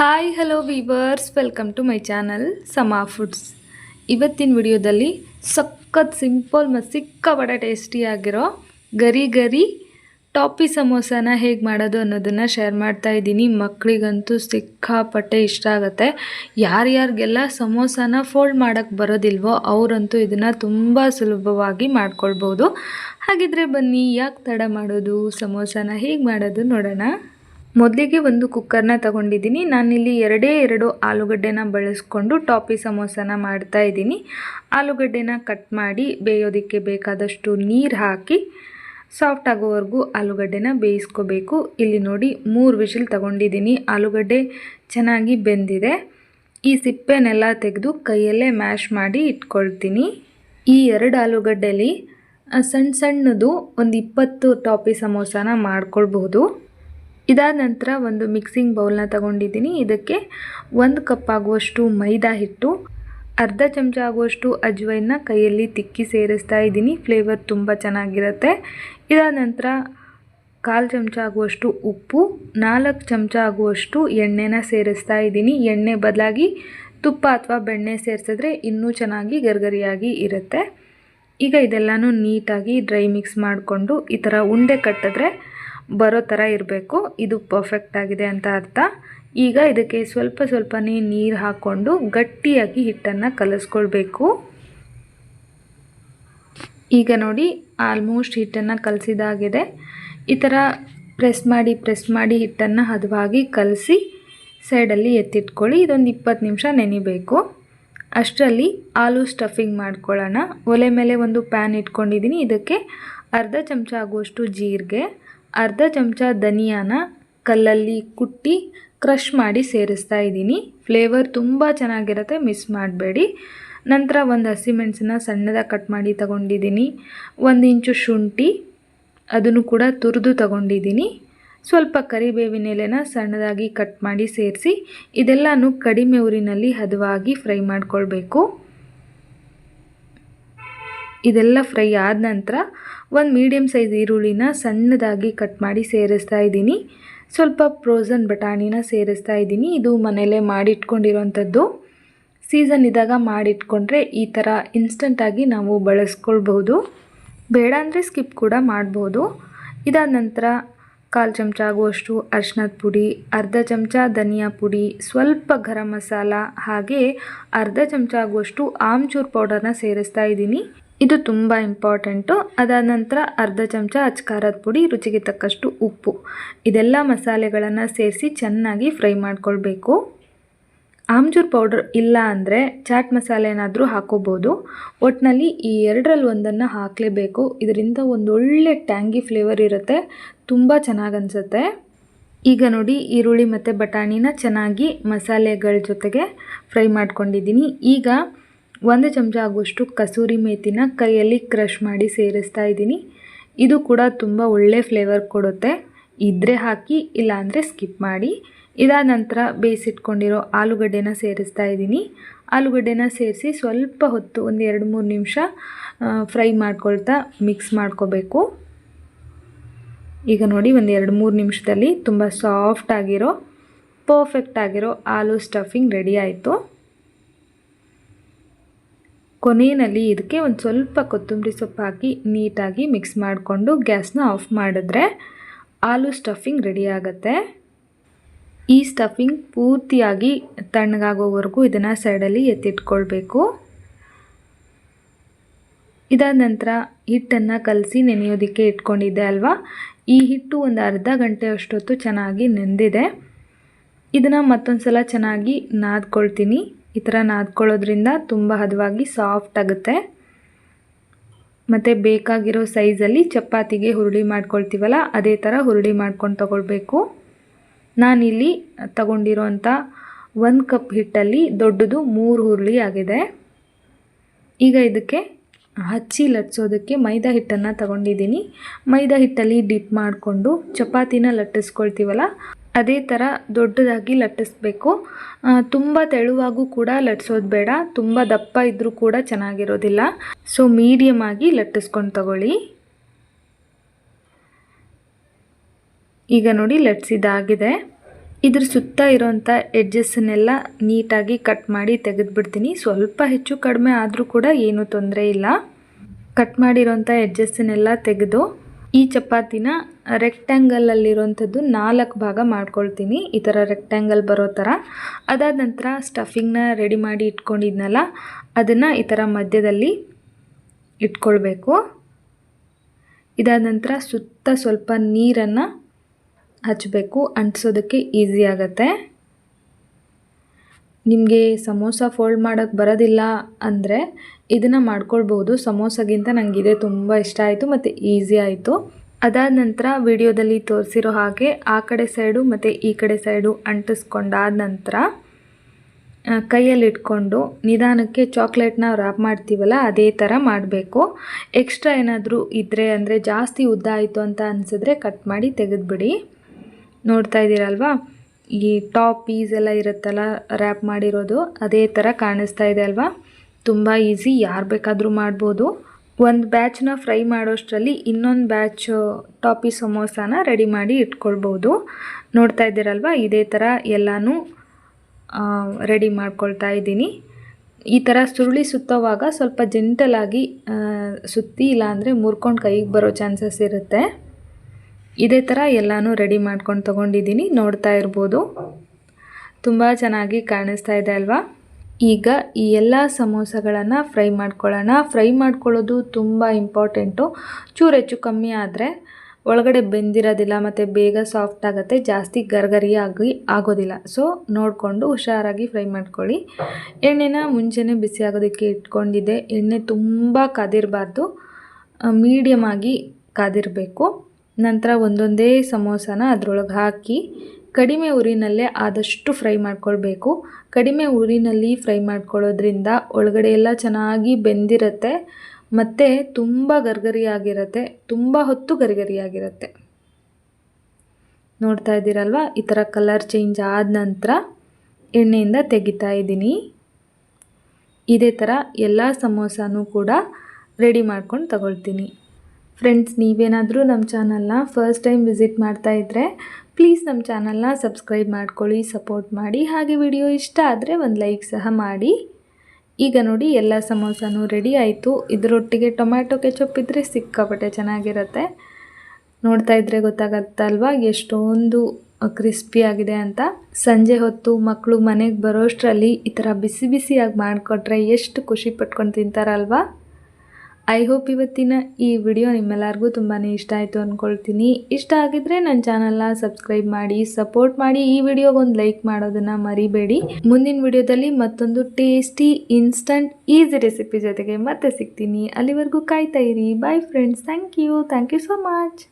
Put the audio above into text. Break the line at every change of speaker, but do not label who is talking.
Hi hello viewers welcome to my channel Sama foods ಇವತ್ತಿನ ವಿಡಿಯೋದಲ್ಲಿ ಸಖತ್ ಸಿಂಪಲ್ ಮತ್ತು ಸಿಕ್ಕಾಪಟ್ಟೆ ಟೇಸ್ಟಿಯಾಗಿರೋ ಗರಿ ಗರಿ ಟಾಪಿ ಸಮೋಸಾನ ಹೇಗೆ ಮಾಡೋದು ಅನ್ನೋದನ್ನು ಶೇರ್ ಮಾಡ್ತಾ ಇದ್ದೀನಿ. ಮಕ್ಕಳಿಗಂತೂ ಸಿಕ್ಕಾಪಟ್ಟೆ ಇಷ್ಟ ಆಗುತ್ತೆ. ಯಾರ್ಯಾರಿಗೆಲ್ಲ ಸಮೋಸನ ಫೋಲ್ಡ್ ಮಾಡೋಕ್ಕೆ ಬರೋದಿಲ್ವೋ ಅವರಂತೂ ಇದನ್ನು ತುಂಬ ಸುಲಭವಾಗಿ ಮಾಡ್ಕೊಳ್ಬೋದು. ಹಾಗಿದ್ರೆ ಬನ್ನಿ, ಯಾಕೆ ತಡ ಮಾಡೋದು, ಸಮೋಸಾನ ಹೇಗೆ ಮಾಡೋದು ನೋಡೋಣ. ಮೊದಲಿಗೆ ಒಂದು ಕುಕ್ಕರ್ನ ತಗೊಂಡಿದ್ದೀನಿ. ನಾನಿಲ್ಲಿ ಎರಡೇ ಎರಡು ಆಲೂಗಡ್ಡೆನ ಬಳಸ್ಕೊಂಡು ಟಾಪಿ ಸಮೋಸನ ಮಾಡ್ತಾ ಇದ್ದೀನಿ. ಆಲೂಗಡ್ಡೆನ ಕಟ್ ಮಾಡಿ ಬೇಯೋದಕ್ಕೆ ಬೇಕಾದಷ್ಟು ನೀರು ಹಾಕಿ ಸಾಫ್ಟ್ ಆಗೋವರೆಗೂ ಆಲೂಗಡ್ಡೆನ ಬೇಯಿಸ್ಕೋಬೇಕು. ಇಲ್ಲಿ ನೋಡಿ ಮೂರು ವಿಷಲ್ ತಗೊಂಡಿದ್ದೀನಿ. ಆಲೂಗಡ್ಡೆ ಚೆನ್ನಾಗಿ ಬೆಂದಿದೆ. ಈ ಸಿಪ್ಪೆನೆಲ್ಲ ತೆಗೆದು ಕೈಯಲ್ಲೇ ಮ್ಯಾಶ್ ಮಾಡಿ ಇಟ್ಕೊಳ್ತೀನಿ. ಈ ಎರಡು ಆಲೂಗಡ್ಡೆಲಿ ಸಣ್ಣ ಸಣ್ಣದು ಒಂದು ಇಪ್ಪತ್ತು ಟಾಪಿ ಸಮೋಸನ ಮಾಡ್ಕೊಳ್ಬಹುದು. ಇದಾದ ನಂತರ ಒಂದು ಮಿಕ್ಸಿಂಗ್ ಬೌಲ್ನ ತಗೊಂಡಿದ್ದೀನಿ. ಇದಕ್ಕೆ ಒಂದು ಕಪ್ ಆಗುವಷ್ಟು ಮೈದಾ ಹಿಟ್ಟು, ಅರ್ಧ ಚಮಚ ಆಗುವಷ್ಟು ಅಜ್ವೈನ ಕೈಯಲ್ಲಿ ತಿಕ್ಕಿ ಸೇರಿಸ್ತಾ ಇದ್ದೀನಿ. ಫ್ಲೇವರ್ ತುಂಬ ಚೆನ್ನಾಗಿರುತ್ತೆ. ಇದಾದ ನಂತರ ಕಾಲು ಚಮಚ ಆಗುವಷ್ಟು ಉಪ್ಪು, ನಾಲ್ಕು ಚಮಚ ಆಗುವಷ್ಟು ಎಣ್ಣೆನ ಸೇರಿಸ್ತಾ ಇದ್ದೀನಿ. ಎಣ್ಣೆ ಬದಲಾಗಿ ತುಪ್ಪ ಅಥವಾ ಬೆಣ್ಣೆ ಸೇರಿಸಿದ್ರೆ ಇನ್ನೂ ಚೆನ್ನಾಗಿ ಗರ್ಗರಿಯಾಗಿ ಇರುತ್ತೆ. ಈಗ ಇದೆಲ್ಲನೂ ನೀಟಾಗಿ ಡ್ರೈ ಮಿಕ್ಸ್ ಮಾಡಿಕೊಂಡು ಈ ಥರ ಉಂಡೆ ಕಟ್ಟಿದ್ರೆ ಬರೋ ಥರ ಇರಬೇಕು. ಇದು ಪರ್ಫೆಕ್ಟ್ ಆಗಿದೆ ಅಂತ ಅರ್ಥ. ಈಗ ಇದಕ್ಕೆ ಸ್ವಲ್ಪ ಸ್ವಲ್ಪನೇ ನೀರು ಹಾಕ್ಕೊಂಡು ಗಟ್ಟಿಯಾಗಿ ಹಿಟ್ಟನ್ನು ಕಲಸ್ಕೊಳ್ಬೇಕು. ಈಗ ನೋಡಿ ಆಲ್ಮೋಸ್ಟ್ ಹಿಟ್ಟನ್ನು ಕಲಸಿದಾಗಿದೆ ಈ ಥರ ಪ್ರೆಸ್ ಮಾಡಿ ಪ್ರೆಸ್ ಮಾಡಿ ಹಿಟ್ಟನ್ನು ಹದವಾಗಿ ಕಲಸಿ ಸೈಡಲ್ಲಿ ಎತ್ತಿಟ್ಕೊಳ್ಳಿ. ಇದೊಂದು ಇಪ್ಪತ್ತು ನಿಮಿಷ ನೆನಿಬೇಕು. ಅಷ್ಟರಲ್ಲಿ ಆಲೂ ಸ್ಟಫಿಂಗ್ ಮಾಡ್ಕೊಳ್ಳೋಣ. ಒಲೆ ಮೇಲೆ ಒಂದು ಪ್ಯಾನ್ ಇಟ್ಕೊಂಡಿದ್ದೀನಿ. ಇದಕ್ಕೆ ಅರ್ಧ ಚಮಚ ಆಗುವಷ್ಟು ಜೀರಿಗೆ. ಅರ್ಧ ಚಮಚ ಧನಿಯಾನ ಕಲ್ಲಲ್ಲಿ ಕುಟ್ಟಿ ಕ್ರಷ್ ಮಾಡಿ ಸೇರಿಸ್ತಾ ಇದ್ದೀನಿ. ಫ್ಲೇವರ್ ತುಂಬ ಚೆನ್ನಾಗಿರುತ್ತೆ, ಮಿಸ್ ಮಾಡಬೇಡಿ. ನಂತರ ಒಂದು ಹಸಿಮೆಣಸನ್ನ ಸಣ್ಣದಾಗಿ ಕಟ್ ಮಾಡಿ ತಗೊಂಡಿದ್ದೀನಿ. ಒಂದು ಇಂಚು ಶುಂಠಿ, ಅದನ್ನು ಕೂಡ ತುರಿದು ತಗೊಂಡಿದ್ದೀನಿ. ಸ್ವಲ್ಪ ಕರಿಬೇವಿನ ಎಲೆನ ಸಣ್ಣದಾಗಿ ಕಟ್ ಮಾಡಿ ಸೇರಿಸಿ, ಇದೆಲ್ಲನೂ ಕಡಿಮೆ ಊರಿನಲ್ಲಿ ಹದವಾಗಿ ಫ್ರೈ ಮಾಡ್ಕೊಳ್ಬೇಕು. ಇದೆಲ್ಲ ಫ್ರೈ ಆದ ನಂತರ ಒಂದು ಮೀಡಿಯಮ್ ಸೈಜ್ ಈರುಳ್ಳಿನ ಸಣ್ಣದಾಗಿ ಕಟ್ ಮಾಡಿ ಸೇರಿಸ್ತಾ ಇದ್ದೀನಿ. ಸ್ವಲ್ಪ ಫ್ರೋಝನ್ ಬಟಾಣಿನ ಸೇರಿಸ್ತಾ ಇದ್ದೀನಿ. ಇದು ಮನೆಯಲ್ಲೇ ಮಾಡಿಟ್ಕೊಂಡಿರೋಂಥದ್ದು. ಸೀಸನ್ ಇದ್ದಾಗ ಮಾಡಿಟ್ಕೊಂಡ್ರೆ ಈ ಥರ ಇನ್ಸ್ಟಂಟಾಗಿ ನಾವು ಬಳಸ್ಕೊಳ್ಬಹುದು. ಬೇಡ ಅಂದರೆ ಸ್ಕಿಪ್ ಕೂಡ ಮಾಡ್ಬೋದು. ಇದಾದ ನಂತರ ಕಾಲು ಚಮಚ ಆಗುವಷ್ಟು ಅರ್ಶಿನದ ಪುಡಿ, ಅರ್ಧ ಚಮಚ ಧನಿಯಾ ಪುಡಿ, ಸ್ವಲ್ಪ ಗರಂ ಮಸಾಲ ಹಾಗೆ ಅರ್ಧ ಚಮಚ ಆಗುವಷ್ಟು ಆಮ್ಚೂರ್ ಪೌಡರ್ನ ಸೇರಿಸ್ತಾ ಇದ್ದೀನಿ. ಇದು ತುಂಬ ಇಂಪಾರ್ಟೆಂಟು. ಅದಾದ ನಂತರ ಅರ್ಧ ಚಮಚ ಅಚ್ಕಾರದ ಪುಡಿ, ರುಚಿಗೆ ತಕ್ಕಷ್ಟು ಉಪ್ಪು. ಇದೆಲ್ಲ ಮಸಾಲೆಗಳನ್ನು ಸೇರಿಸಿ ಚೆನ್ನಾಗಿ ಫ್ರೈ ಮಾಡ್ಕೊಳ್ಬೇಕು. ಆಮ್ಚೂರ್ ಪೌಡರ್ ಇಲ್ಲ ಅಂದರೆ ಚಾಟ್ ಮಸಾಲೆನಾದರೂ ಹಾಕೋಬೋದು. ಒಟ್ಟಿನಲ್ಲಿ ಈ ಎರಡರಲ್ಲಿ ಒಂದನ್ನು ಹಾಕಲೇಬೇಕು. ಇದರಿಂದ ಒಂದೊಳ್ಳೆ ಟ್ಯಾಂಗಿ ಫ್ಲೇವರ್ ಇರುತ್ತೆ. ತುಂಬ ಚೆನ್ನಾಗಿ ಅನಿಸುತ್ತೆ. ಈಗ ನೋಡಿ ಈರುಳ್ಳಿ ಮತ್ತು ಬಟಾಣಿನ ಚೆನ್ನಾಗಿ ಮಸಾಲೆಗಳ ಜೊತೆಗೆ ಫ್ರೈ ಮಾಡ್ಕೊಂಡಿದ್ದೀನಿ. ಈಗ ಒಂದು ಚಮಚ ಆಗುವಷ್ಟು ಕಸೂರಿ ಮೇಥಿನ ಕೈಯಲ್ಲಿ ಕ್ರಷ್ ಮಾಡಿ ಸೇರಿಸ್ತಾ ಇದ್ದೀನಿ. ಇದು ಕೂಡ ತುಂಬ ಒಳ್ಳೆ ಫ್ಲೇವರ್ ಕೊಡುತ್ತೆ. ಇದ್ರೆ ಹಾಕಿ, ಇಲ್ಲಾಂದರೆ ಸ್ಕಿಪ್ ಮಾಡಿ. ಇದಾದ ನಂತರ ಬೇಯಿಸಿಟ್ಕೊಂಡಿರೋ ಆಲೂಗಡ್ಡೆನ ಸೇರಿಸ್ತಾ ಇದ್ದೀನಿ. ಆಲೂಗಡ್ಡೆನ ಸೇರಿಸಿ ಸ್ವಲ್ಪ ಹೊತ್ತು, ಒಂದು ಎರಡು ಮೂರು ನಿಮಿಷ ಫ್ರೈ ಮಾಡ್ಕೊಳ್ತಾ ಮಿಕ್ಸ್ ಮಾಡ್ಕೋಬೇಕು. ಈಗ ನೋಡಿ, ಒಂದು ಎರಡು ಮೂರು ನಿಮಿಷದಲ್ಲಿ ತುಂಬ ಸಾಫ್ಟ್ ಆಗಿರೋ, ಪರ್ಫೆಕ್ಟ್ ಆಗಿರೋ ಆಲೂ ಸ್ಟಫಿಂಗ್ ರೆಡಿ ಆಯಿತು. ಕೊನೆಯಲ್ಲಿ ಇದಕ್ಕೆ ಒಂದು ಸ್ವಲ್ಪ ಕೊತ್ತಂಬರಿ ಸೊಪ್ಪು ಹಾಕಿ ನೀಟಾಗಿ ಮಿಕ್ಸ್ ಮಾಡಿಕೊಂಡು ಗ್ಯಾಸ್ನ ಆಫ್ ಮಾಡಿದ್ರೆ ಆಲೂ ಸ್ಟಫಿಂಗ್ ರೆಡಿ ಆಗುತ್ತೆ. ಈ ಸ್ಟಫಿಂಗ್ ಪೂರ್ತಿಯಾಗಿ ತಣ್ಣಗಾಗೋವರೆಗೂ ಇದನ್ನು ಸೈಡಲ್ಲಿ ಎತ್ತಿಟ್ಕೊಳ್ಬೇಕು. ಇದಾದ ನಂತರ ಹಿಟ್ಟನ್ನು ಕಲಸಿ ನೆನೆಯೋದಕ್ಕೆ ಇಟ್ಕೊಂಡಿದ್ದೆ ಅಲ್ವಾ? ಈ ಹಿಟ್ಟು ಒಂದು ಅರ್ಧ ಗಂಟೆ ಅಷ್ಟೊತ್ತು ಚೆನ್ನಾಗಿ ನೆಂದಿದೆ. ಇದನ್ನು ಮತ್ತೊಂದು ಸಲ ಚೆನ್ನಾಗಿ ನಾದ್ಕೊಳ್ತೀನಿ. ಈ ಥರ ನಾದ್ಕೊಳ್ಳೋದ್ರಿಂದ ತುಂಬ ಹದವಾಗಿ ಸಾಫ್ಟ್ ಆಗುತ್ತೆ. ಮತ್ತು ಬೇಕಾಗಿರೋ ಸೈಜಲ್ಲಿ ಚಪಾತಿಗೆ ಹುರುಳಿ ಮಾಡ್ಕೊಳ್ತೀವಲ್ಲ, ಅದೇ ಥರ ಹುರುಳಿ ಮಾಡ್ಕೊಂಡು ತಗೊಳ್ಬೇಕು. ನಾನಿಲ್ಲಿ ತಗೊಂಡಿರೋಂಥ ಒಂದು ಕಪ್ ಹಿಟ್ಟಲ್ಲಿ ದೊಡ್ಡದು ಮೂರು ಹುರುಳಿ ಆಗಿದೆ. ಈಗ ಇದಕ್ಕೆ ಹಚ್ಚಿ ಲಟ್ಸೋದಕ್ಕೆ ಮೈದಾ ಹಿಟ್ಟನ್ನು ತಗೊಂಡಿದ್ದೀನಿ. ಮೈದಾ ಹಿಟ್ಟಲ್ಲಿ ಡಿಪ್ ಮಾಡಿಕೊಂಡು ಚಪಾತಿನ ಲಟ್ಟಿಸ್ಕೊಳ್ತೀವಲ್ಲ ಅದೇ ಥರ ದೊಡ್ಡದಾಗಿ ಲಟ್ಟಿಸ್ಬೇಕು. ತುಂಬ ತೆಳುವಾಗೂ ಕೂಡ ಲಟ್ಸೋದು ಬೇಡ. ತುಂಬ ದಪ್ಪ ಇದ್ದರೂ ಕೂಡ ಚೆನ್ನಾಗಿರೋದಿಲ್ಲ. ಸೊ ಮೀಡಿಯಮ್ ಆಗಿ ಲಟ್ಟಿಸ್ಕೊಂಡು ತಗೊಳ್ಳಿ. ಈಗ ನೋಡಿ ಲಟ್ಸಿದಾಗಿದೆ ಇದ್ರ ಸುತ್ತ ಇರೋಂಥ ಎಡ್ಜಸ್ಸನ್ನೆಲ್ಲ ನೀಟಾಗಿ ಕಟ್ ಮಾಡಿ ತೆಗೆದುಬಿಡ್ತೀನಿ. ಸ್ವಲ್ಪ ಹೆಚ್ಚು ಕಡಿಮೆ ಆದರೂ ಕೂಡ ಏನೂ ತೊಂದರೆ ಇಲ್ಲ. ಕಟ್ ಮಾಡಿರೋಂಥ ಎಡ್ಜಸ್ಸನ್ನೆಲ್ಲ ತೆಗೆದು ಈ ಚಪಾತಿನ ರೆಕ್ಟ್ಯಾಂಗಲಲ್ಲಿರುವಂಥದ್ದು ನಾಲ್ಕು ಭಾಗ ಮಾಡ್ಕೊಳ್ತೀನಿ. ಈ ಥರ ರೆಕ್ಟ್ಯಾಂಗಲ್ ಬರೋ ಥರ ಅದಾದ ನಂತರ ಸ್ಟಫಿಂಗ್ನ ರೆಡಿ ಮಾಡಿ ಇಟ್ಕೊಂಡಿದ್ನಲ್ಲ, ಅದನ್ನು ಈ ಥರ ಮಧ್ಯದಲ್ಲಿ ಇಟ್ಕೊಳ್ಬೇಕು. ಇದಾದ ನಂತರ ಸುತ್ತ ಸ್ವಲ್ಪ ನೀರನ್ನು ಹಚ್ಚಬೇಕು ಅಂಟಿಸೋದಕ್ಕೆ ಈಸಿ ಆಗುತ್ತೆ. ನಿಮಗೆ ಸಮೋಸ ಫೋಲ್ಡ್ ಮಾಡೋಕ್ಕೆ ಬರೋದಿಲ್ಲ ಅಂದರೆ ಇದನ್ನು ಮಾಡ್ಕೊಳ್ಬೋದು. ಸಮೋಸಗಿಂತ ನನಗೆ ಇದೇ ತುಂಬ ಇಷ್ಟ ಆಯಿತು ಮತ್ತು ಈಸಿ ಆಯಿತು. ಅದಾದ ನಂತರ ವಿಡಿಯೋದಲ್ಲಿ ತೋರಿಸಿರೋ ಹಾಗೆ ಆ ಕಡೆ ಸೈಡು ಮತ್ತು ಈ ಕಡೆ ಸೈಡು ಅಂಟಿಸ್ಕೊಂಡಾದ ನಂತರ ಕೈಯಲ್ಲಿ ಇಟ್ಕೊಂಡು ನಿಧಾನಕ್ಕೆ ಚಾಕ್ಲೇಟ್ನ ರ್ಯಾಪ್ ಮಾಡ್ತೀವಲ್ಲ ಅದೇ ಥರ ಮಾಡಬೇಕು. ಎಕ್ಸ್ಟ್ರಾ ಏನಾದರೂ ಇದ್ದರೆ ಅಂದರೆ ಜಾಸ್ತಿ ಉದ್ದ ಆಯಿತು ಅಂತ ಅನಿಸಿದ್ರೆ ಕಟ್ ಮಾಡಿ ತೆಗೆದುಬಿಡಿ. ನೋಡ್ತಾ ಇದ್ದೀರಲ್ವಾ? ಈ ಟಾಪ್ ಪೀಸ್ ಎಲ್ಲ ಇರುತ್ತಲ್ಲ ರ್ಯಾಪ್ ಮಾಡಿರೋದು ಅದೇ ಥರ ಕಾಣಿಸ್ತಾ ಇದೆ ಅಲ್ವಾ? ತುಂಬ ಈಸಿ ಯಾರು ಬೇಕಾದರೂ ಮಾಡ್ಬೋದು. ಒಂದು ಬ್ಯಾಚ್ನ ಫ್ರೈ ಮಾಡೋಷ್ಟರಲ್ಲಿ ಇನ್ನೊಂದು ಬ್ಯಾಚ್ ಟಾಪಿ ಸಮೋಸಾನ ರೆಡಿ ಮಾಡಿ ಇಟ್ಕೊಳ್ಬೋದು. ನೋಡ್ತಾ ಇದ್ದೀರಲ್ವ? ಇದೇ ಥರ ಎಲ್ಲನೂ ರೆಡಿ ಮಾಡ್ಕೊಳ್ತಾ ಇದ್ದೀನಿ. ಈ ಥರ ಸುರುಳಿ ಸುತ್ತೋವಾಗ ಸ್ವಲ್ಪ ಜೆಂಟಲಾಗಿ ಸುತ್ತಿ ಇಲ್ಲಾಂದರೆ ಮುರ್ಕೊಂಡು ಕೈಗೆ ಬರೋ ಚಾನ್ಸಸ್ ಇರುತ್ತೆ. ಇದೇ ಥರ ಎಲ್ಲನೂ ರೆಡಿ ಮಾಡ್ಕೊಂಡು ತೊಗೊಂಡಿದ್ದೀನಿ. ನೋಡ್ತಾ ಇರ್ಬೋದು. ತುಂಬ ಚೆನ್ನಾಗಿ ಕಾಣಿಸ್ತಾ ಇದೆ ಅಲ್ವಾ? ಈಗ ಈ ಎಲ್ಲ ಸಮೋಸಗಳನ್ನು ಫ್ರೈ ಮಾಡ್ಕೊಳ್ಳೋಣ. ಫ್ರೈ ಮಾಡ್ಕೊಳ್ಳೋದು ತುಂಬ ಇಂಪಾರ್ಟೆಂಟು. ಚೂರು ಹೆಚ್ಚು ಕಮ್ಮಿ ಆದರೆ ಒಳಗಡೆ ಬೆಂದಿರೋದಿಲ್ಲ ಮತ್ತು ಬೇಗ ಸಾಫ್ಟ್ ಆಗುತ್ತೆ, ಜಾಸ್ತಿ ಗರ್ಗರಿಯಾಗಿ ಆಗೋದಿಲ್ಲ. ಸೊ ನೋಡಿಕೊಂಡು ಹುಷಾರಾಗಿ ಫ್ರೈ ಮಾಡ್ಕೊಳ್ಳಿ. ಎಣ್ಣೆನ ಮುಂಚೆನೇ ಬಿಸಿ ಆಗೋದಕ್ಕೆ ಇಟ್ಕೊಂಡಿದ್ದೆ. ಎಣ್ಣೆ ತುಂಬ ಕಾದಿರಬಾರ್ದು. ಮೀಡಿಯಮ್ ಆಗಿ ಕಾದಿರಬೇಕು. ನಂತರ ಒಂದೊಂದೇ ಸಮೋಸನ ಅದರೊಳಗೆ ಹಾಕಿ ಕಡಿಮೆ ಉರಿನಲ್ಲೇ ಆದಷ್ಟು ಫ್ರೈ ಮಾಡ್ಕೊಳ್ಬೇಕು. ಕಡಿಮೆ ಉರಿನಲ್ಲಿ ಫ್ರೈ ಮಾಡ್ಕೊಳ್ಳೋದ್ರಿಂದ ಒಳಗಡೆ ಎಲ್ಲ ಚೆನ್ನಾಗಿ ಬೆಂದಿರುತ್ತೆ, ಮತ್ತು ತುಂಬ ಗರ್ಗರಿಯಾಗಿರುತ್ತೆ, ತುಂಬ ಹೊತ್ತು ಗರಿಗರಿಯಾಗಿರುತ್ತೆ. ನೋಡ್ತಾ ಇದ್ದೀರಲ್ವ? ಈ ಥರ ಕಲರ್ ಚೇಂಜ್ ಆದ ನಂತರ ಎಣ್ಣೆಯಿಂದ ತೆಗಿತಾ ಇದ್ದೀನಿ. ಇದೇ ಥರ ಎಲ್ಲ ಸಮೋಸಾನೂ ಕೂಡ ರೆಡಿ ಮಾಡ್ಕೊಂಡು ತಗೊಳ್ತೀನಿ. ಫ್ರೆಂಡ್ಸ್, ನೀವೇನಾದರೂ ನಮ್ಮ ಚಾನಲ್ನ ಫಸ್ಟ್ ಟೈಮ್ ವಿಸಿಟ್ ಮಾಡ್ತಾ ಇದ್ದರೆ ಪ್ಲೀಸ್ ನಮ್ಮ ಚಾನಲ್ನ ಸಬ್ಸ್ಕ್ರೈಬ್ ಮಾಡ್ಕೊಳ್ಳಿ, ಸಪೋರ್ಟ್ ಮಾಡಿ. ಹಾಗೆ ವಿಡಿಯೋ ಇಷ್ಟ ಆದರೆ ಒಂದು ಲೈಕ್ ಸಹ ಮಾಡಿ. ಈಗ ನೋಡಿ, ಎಲ್ಲ ಸಮೋಸನೂ ರೆಡಿ ಆಯಿತು. ಇದರೊಟ್ಟಿಗೆ ಟೊಮ್ಯಾಟೊ ಕೆಚಪ್ ಇದ್ದರೆ ಸಿಕ್ಕಾಪಟ್ಟೆ ಚೆನ್ನಾಗಿರುತ್ತೆ. ನೋಡ್ತಾ ಇದ್ದರೆ ಗೊತ್ತಾಗತ್ತಲ್ವಾ? ಎಷ್ಟೊಂದು ಕ್ರಿಸ್ಪಿ ಆಗಿದೆ ಅಂತ. ಸಂಜೆ ಹೊತ್ತು ಮಕ್ಕಳು ಮನೆಗೆ ಬರೋಷ್ಟರಲ್ಲಿ ಈ ಥರ ಬಿಸಿ ಬಿಸಿಯಾಗಿ ಮಾಡಿಕೊಟ್ರೆ ಎಷ್ಟು ಖುಷಿ ಪಟ್ಕೊಂಡು ತಿಂತಾರಲ್ವಾ? ಐ ಹೋಪ್ ಇವತ್ತಿನ ಈ ವಿಡಿಯೋ ನಿಮ್ಮೆಲ್ಲರಿಗೂ ತುಂಬಾ ಇಷ್ಟ ಆಯಿತು ಅಂದ್ಕೊಳ್ತೀನಿ ಇಷ್ಟ ಆಗಿದ್ರೆ ನನ್ನ ಚಾನಲ್ನ ಸಬ್ಸ್ಕ್ರೈಬ್ ಮಾಡಿ ಸಪೋರ್ಟ್ ಮಾಡಿ, ಈ ವಿಡಿಯೋಗೊಂದು ಲೈಕ್ ಮಾಡೋದನ್ನು ಮರಿಬೇಡಿ. ಮುಂದಿನ ವಿಡಿಯೋದಲ್ಲಿ ಮತ್ತೊಂದು ಟೇಸ್ಟಿ ಇನ್ಸ್ಟಂಟ್ ಈಸಿ ರೆಸಿಪಿ ಜೊತೆಗೆ ಮತ್ತೆ ಸಿಗ್ತೀನಿ. ಅಲ್ಲಿವರೆಗೂ ಕಾಯ್ತಾ ಇರಿ. Bye friends thank you thank you so much